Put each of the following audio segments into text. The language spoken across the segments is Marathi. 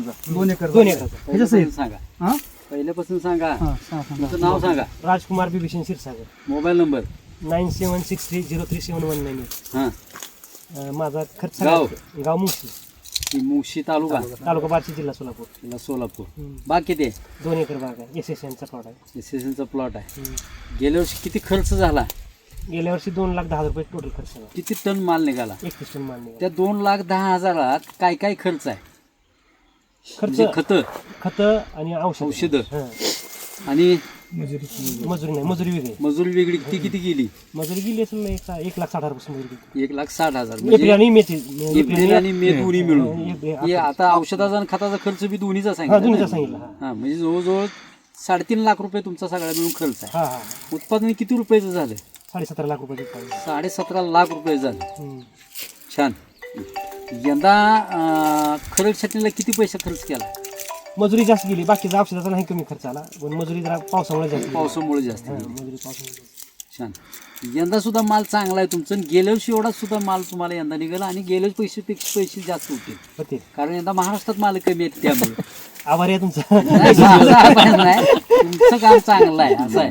एकराचा. दोन एकर दोन एकराचा. ह्याच्या सहित. सांगा. हा? पहिल्यापासून सांगा. हा. तुमचं नाव सांगा. Rajkumar Bibhishan Kshirsagar. Mobile number. Nine seven six three zero three seven one nine eight. हां. माझा खर्च गाव? गाव मुंशी ती मुळशी तालुका? तालुका बार्शी जिल्हा सोलापूर. जिल्हा सोलापूर. हम्म. बाग किती? आहे दोन एकर बाग आहे. एस एस एनचा प्लॉट आहे. एसएसएनचा प्लॉट आहे. हम्म. गेल्या वर्षी किती खर्च झाला? गेल्या वर्षी दोन लाख दहा हजार रुपये टोटल खर्च झाला. किती टन माल निघाला? एकतीस टन माल निघाला. त्या दोन लाख दहा हजारात काय काय खर्च आहे? खर्च म्हणजे खत. खत. आणि औषध. औषधं. हां. आणि मजुरी नाही मजुरी वेगळी. मजुरी वेगळी. ती किती गेली? मजुरी गेली असेल ना एक एक लाख साठ हजार रुपये मजुरी गेली. एक लाख साठ हजार. एप्रिल म्हणजे आणि मेची एप्रिल आणि मे दोन्ही मिळून. एप्रिल- हे आता औषधाचा आणि खताचा खर्च बी दोन्हीचा हा सांगितला दोन्हीचा सांगितलं हा. हा म्हणजे जवळजवळ साडेतीन लाख रुपये तुमचा सगळा मिळून खर्च आहे. हा हा. उत्पादन किती रुपयाचं झालं? साडेसतरा लाख रुपये. साडे सतरा लाख रुपये झालं. छान. यंदा अं, खरड छाटणीला किती पैसा खर्च केला? मजुरी जास्त गेली बाकीचा औषधाचा नाही कमी खर्च आला. पण मजुरी जरा पावसामुळे जास्त गेली. पावसामुळे जास्त हा. मजुरी पावसामुळे छान. यंदा सुद्धा माल चांगला आहे तुमचं. आणि गेल्या वर्षी एवढा सुद्धा माल तुम्हाला यंदा निघाला आणि गेल्या पैसेपेक्षा पैसे जास्त होते. होते. कारण यंदा महाराष्ट्रात माल कमी आहेत त्यामुळे. आभारी आहे तुमचा. नाही, माझं आपण नाही. तुमचं काम चांगलं आहे असं आहे.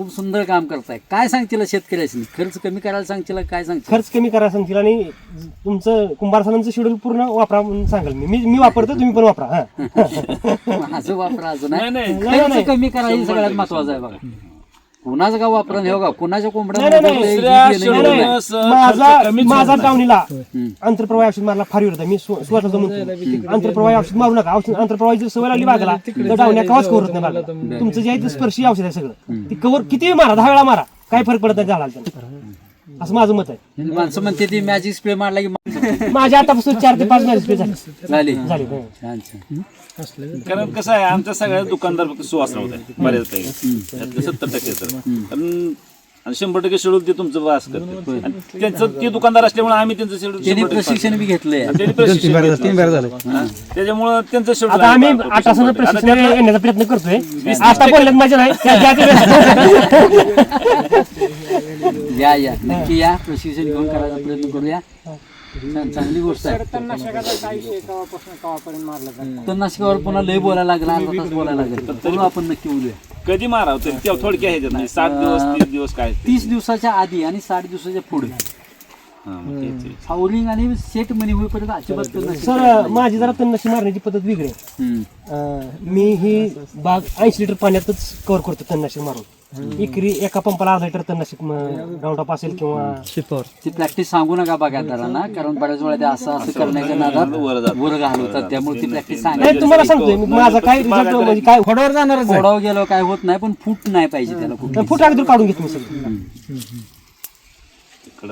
खूप सुंदर काम करताय. काय सांगतील शेतकऱ्याशी खर्च कमी करायला सांगतील काय सांगतील? खर्च कमी करा सांगतील आणि तुमचं कुंभार सणांचं शेड्यूल पूर्ण वापरा म्हणून सांगाल मी. मी मी वापरतो तुम्ही पण वापरा. हा. माझं वापरा असं नाही नाही, नाही, खर्च नाही. कमी करा हे सगळ्यात महत्वाचं आहे बघा. कुणाचं का वापरण हे बघा कुणाच्या कोंबड्या. माझा माझा. अंतरप्रवाह औषध मारला फार विरोध आहे. मी स्व- स्वतःच म्हणतो अंतरप्रवाह औषध मारू नका. औषध अंतरप्रवाह जर सवय लागली बागला तर डावण्या कवाच कवर होत नाही बागला. तुमचं जे आहे ते स्पर्शी औषध आहे सगळं. ती कवर किती मारा दहा वेळा मारा. काही फरक पडत नाही झाडाला. त्याला. असं माझं मत आहे. माणसं म्हणते ती मॅजिक स्प्रे मारला की माणसं माझ्या आतापासून चार ते पाच महिने झाले. झाली. झाले हो. छान छान. कारण कसं आहे आमच्या सगळ्या दुकानदार फक्त सुवासराव आहे बऱ्याचपैकी त्यातले सत्तर टक्के तर. कारण आणि शंभर टक्के शेड्यूल ते तुमचं वास करते आणि त्यांचं ते दुकानदार असल्यामुळे आम्ही त्यांचं शेड्यूल त्यांनी प्रशिक्षण बी घेतलंय. त्यांनी प्रशिक्षण घेतलं. हा. त्याच्यामुळे त्यांचं शेड्यूल आता आम्ही. आठ प्रशिक्षण येण्याचा प्रयत्न करतोय. आता बोलल्यात माझ्या नाही त्या- ज्या ते- या या. नक्की या. प्रशिक्षण घेऊन करायचा प्रयत्न करूया. छान चांगली गोष्ट आहे. तणनाशकावर पुन्हा लय बोलायला लागला अर्धा तास बोलायला लागेल. तरी आपण नक्की बोलूया. कधी मारावं तरी? तेव्हा थोडक्या ह्याच्यात नाही. सात दिवस तीस दिवस काय तीस दिवसाच्या आधी आणि साठ दिवसाच्या पुढे. हा, मग तेच आहे. फाउलिंग आणि सेट मनी होईपर्यंत अजिबात तणनाशक सर माझी जरा तणनाशी मारण्याची पद्धत वेगळी आहे. हम्म. अं, मी ही बाग ऐंशी लिटर पाण्यातच कव्हर करतो तणनाशक मारून. इकरी एका पंपाला अर्धा लिटर तणनाशक राऊंड अप असेल किंवा ती प्रॅक्टिस सांगू नका बागायतदारांना कारण बऱ्याच वेळा ते असं असं करण्याच्या नादात वर घालवतात त्यामुळे ती प्रॅक्टिस नाही तुम्हाला सांगतोय मी माझा काय रिझल्ट म्हणजे काय जाणारच आहे. फोडाव गेलो काय होत नाही पण फूट नाही पाहिजे त्याला कुठे फुट अगदी काढून घेतो मी सगळं.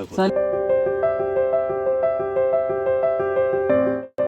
चालेल.